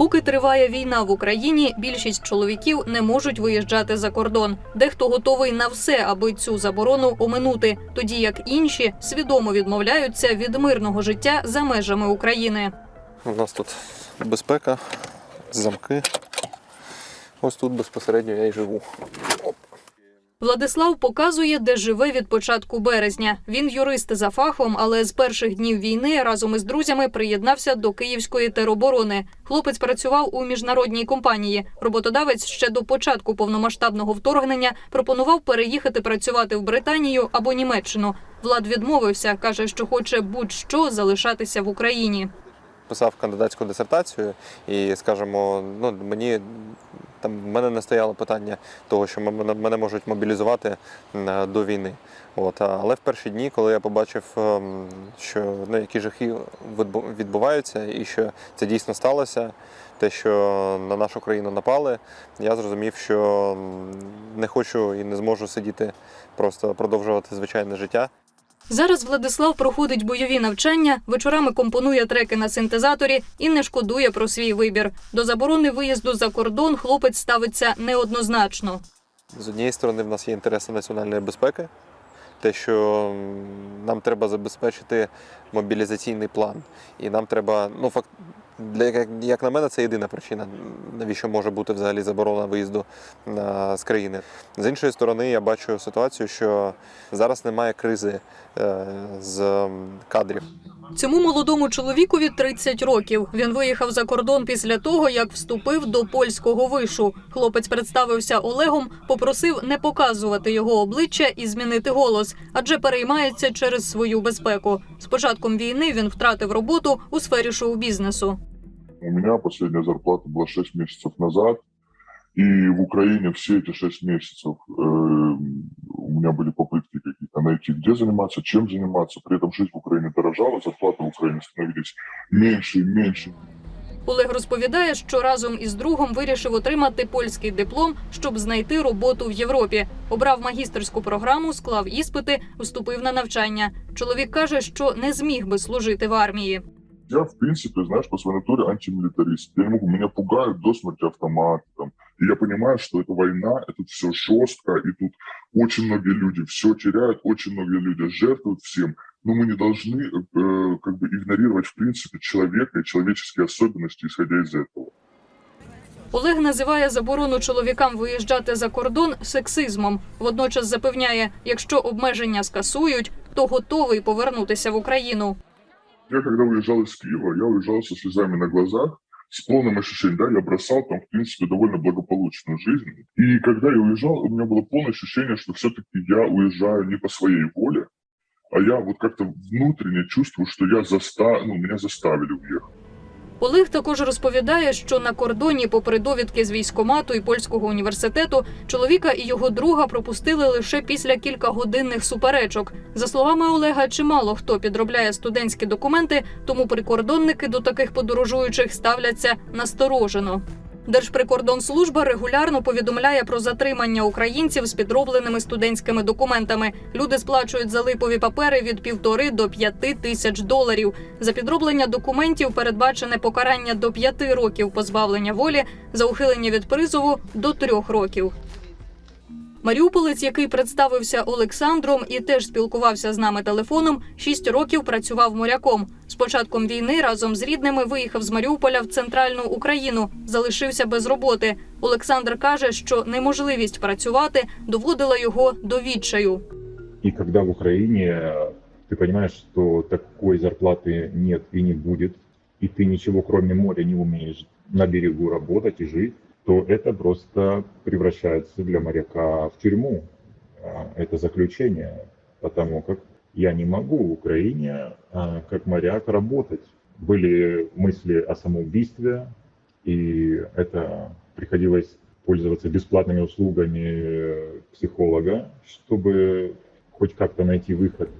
Поки триває війна в Україні, більшість чоловіків не можуть виїжджати за кордон. Дехто готовий на все, аби цю заборону оминути, тоді як інші свідомо відмовляються від мирного життя за межами України. У нас тут безпека, замки. Ось тут безпосередньо я і живу. Владислав показує, де живе від початку березня. Він юрист за фахом, але з перших днів війни разом із друзями приєднався до Київської тероборони. Хлопець працював у міжнародній компанії. Роботодавець ще до початку повномасштабного вторгнення пропонував переїхати працювати в Британію або Німеччину. Влад відмовився, каже, що хоче будь-що залишатися в Україні. Писав кандидатську дисертацію, і, скажімо, ну, мені там в мене не стояло питання того, що мене, мене можуть мобілізувати до війни. От, але в перші дні, коли я побачив, ем, що ну, які жахи відбу- відбуваються, і що це дійсно сталося, те, що на нашу країну напали, я зрозумів, що не хочу і не зможу сидіти, просто продовжувати звичайне життя. Зараз Владислав проходить бойові навчання, вечорами компонує треки на синтезаторі і не шкодує про свій вибір. До заборони виїзду за кордон хлопець ставиться неоднозначно. З однієї сторони, в нас є інтереси національної безпеки, те, що нам треба забезпечити мобілізаційний план. І нам треба, ну факт, для, як, на мене, це єдина причина, навіщо може бути взагалі заборона виїзду е, з країни. З іншої сторони, я бачу ситуацію, що зараз немає кризи е, з кадрів. Цьому молодому чоловікові 30 років. Він виїхав за кордон після того, як вступив до польського вишу. Хлопець представився Олегом, попросив не показувати його обличчя і змінити голос, адже переймається через свою безпеку. З початком війни він втратив роботу у сфері шоу-бізнесу У меня последняя зарплата была 6 месяцев назад, и в Украине все эти 6 месяцев э, у меня были попытки какие-то найти, где заниматься, чем заниматься. При этом жизнь в Украине дорожала, зарплаты в Украине становились меньше и меньше. Олег розповідає, що разом із другом вирішив отримати польський диплом, щоб знайти роботу в Європі. Обрав магістерську програму, склав іспити, вступив на навчання. Чоловік каже, що не зміг би служити в армії. Я, в принципе, знаешь, по своей натуре антимилитарист. Я не могу, меня пугают до смерти автоматы. Там. И я понимаю, что это война, это все жестко, и тут очень многие люди все теряют, очень многие люди жертвуют всем. Но мы не должны э, как бы игнорировать, в принципе, человека и человеческие особенности, исходя из этого. Олег називає заборону чоловікам виїжджати за кордон сексизмом. Водночас запевняє, якщо обмеження скасують, то готовий повернутися в Україну. Я когда уезжал из Киева, я уезжал со слезами на глазах, с полным ощущением, да, я бросал там, в принципе, довольно благополучную жизнь. И когда я уезжал, у меня было полное ощущение, что все-таки я уезжаю не по своей воле, а я вот как-то внутренне чувствую, что я заста... ну, меня заставили уехать. Олег також розповідає, що на кордоні, попри довідки з військомату і польського університету, чоловіка і його друга пропустили лише після кількагодинних суперечок. За словами Олега, чимало хто підробляє студентські документи, тому прикордонники до таких подорожуючих ставляться насторожено. Держприкордонслужба регулярно повідомляє про затримання українців з підробленими студентськими документами. Люди сплачують за липові папери від півтори до п'яти тисяч доларів. За підроблення документів передбачене покарання до п'яти років позбавлення волі, за ухилення від призову до трьох років. Маріуполець, який представився Олександром і теж спілкувався з нами телефоном, шість років працював моряком. З початком війни разом з рідними виїхав з Маріуполя в центральну Україну, залишився без роботи. Олександр каже, що неможливість працювати доводила його до відчаю. И когда в Украине э, ты понимаешь, что такой зарплаты нет и не будет, и ты ничего кроме моря не умеешь на берегу работать и жить, то это просто превращается для моряка в тюрьму. А, Это заключение, потому как я не могу в Украине а, как моряк работать. Были мысли о самоубийстве, и это приходилось пользоваться бесплатными услугами психолога, чтобы хоть как-то найти выход.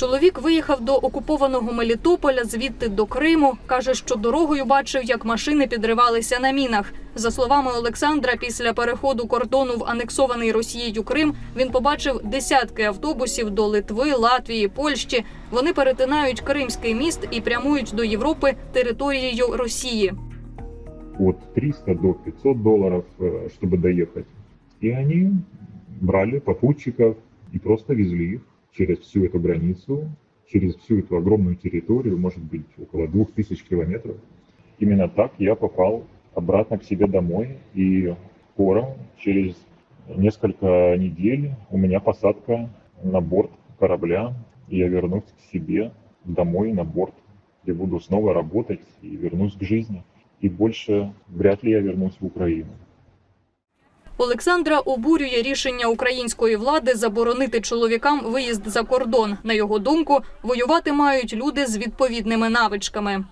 Чоловік виїхав до окупованого Мелітополя, звідти до Криму. каже, що дорогою бачив, як машини підривалися на мінах. За словами Олександра, після переходу кордону в анексований Росією Крим він побачив десятки автобусів до Литви, Латвії, Польщі. Вони перетинають Кримський міст і прямують до Європи територією Росії. от 300 до 500 долларов, э, чтобы доехать. И они брали попутчиков и просто везли их через всю эту границу, через всю эту огромную территорию, может быть, около 2000 километров. Именно так я попал обратно к себе домой, и скоро, через несколько недель, у меня посадка на борт корабля, и я вернусь к себе домой на борт, где буду снова работать и вернусь к жизни и больше вряд ли я вернусь в Украину. Олександра обурює рішення української влади заборонити чоловікам виїзд за кордон. На його думку, воювати мають люди з відповідними навичками.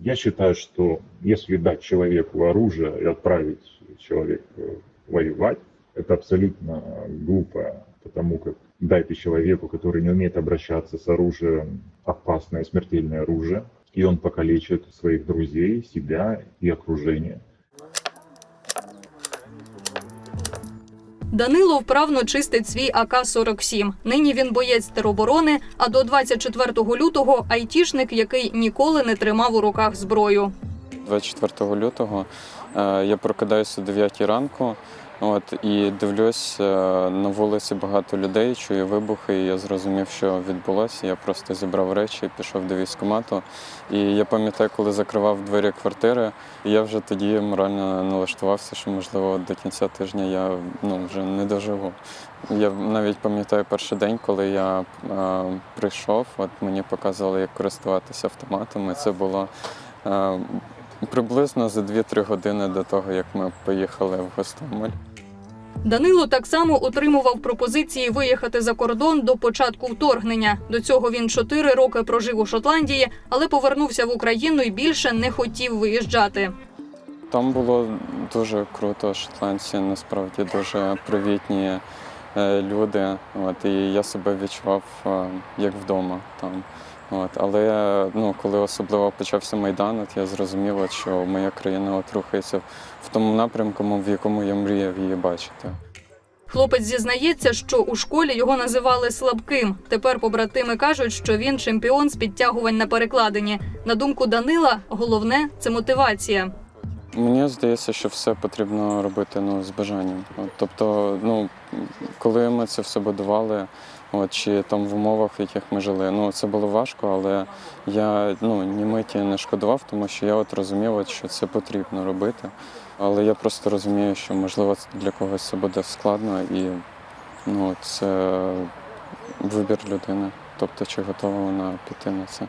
Я считаю, что если дать человеку оружие и отправить человека воевать, это абсолютно глупо, потому как дайте человеку, который не умеет обращаться с оружием, опасное смертельное оружие, и он покалечит своих друзей, себя и окружение. Данило вправно чистить свій АК-47. Нині він боєць тероборони, а до 24 лютого айтішник, який ніколи не тримав у руках зброю. 24 лютого е, я прокидаюся о 9 ранку. От і дивлюсь е, на вулиці багато людей, чую вибухи. І я зрозумів, що відбулося. Я просто зібрав речі, пішов до військкомату. І я пам'ятаю, коли закривав двері квартири, я вже тоді морально налаштувався, що можливо до кінця тижня я ну вже не доживу. Я навіть пам'ятаю перший день, коли я е, прийшов. От мені показували, як користуватися автоматом. Це було. е, Приблизно за 2-3 години до того, як ми поїхали в Гостомель. Данило так само отримував пропозиції виїхати за кордон до початку вторгнення. До цього він чотири роки прожив у Шотландії, але повернувся в Україну і більше не хотів виїжджати. Там було дуже круто. Шотландці насправді дуже привітні люди. От, і я себе відчував е, як вдома там. От, але ну, коли особливо почався Майдан, от я зрозумів, от, що моя країна от рухається в тому напрямку, в якому я мріяв її бачити. Хлопець зізнається, що у школі його називали слабким. Тепер побратими кажуть, що він чемпіон з підтягувань на перекладині. На думку Данила, головне це мотивація. Мені здається, що все потрібно робити ну, з бажанням. От, тобто, ну, коли ми це все будували, от, чи там в умовах, в яких ми жили, ну це було важко, але я ну, ні миті не шкодував, тому що я от розумів, от, що це потрібно робити. Але я просто розумію, що можливо для когось це буде складно і ну, це вибір людини. Тобто, чи готова вона піти на це.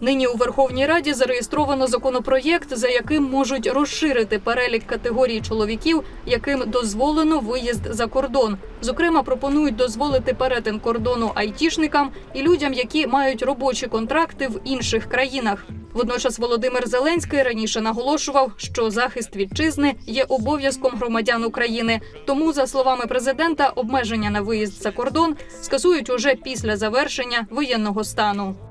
Нині у Верховній Раді зареєстровано законопроєкт, за яким можуть розширити перелік категорій чоловіків, яким дозволено виїзд за кордон. Зокрема, пропонують дозволити перетин кордону айтішникам і людям, які мають робочі контракти в інших країнах. Водночас Володимир Зеленський раніше наголошував, що захист вітчизни є обов'язком громадян України. Тому, за словами президента, обмеження на виїзд за кордон скасують уже після завершення воєнного стану.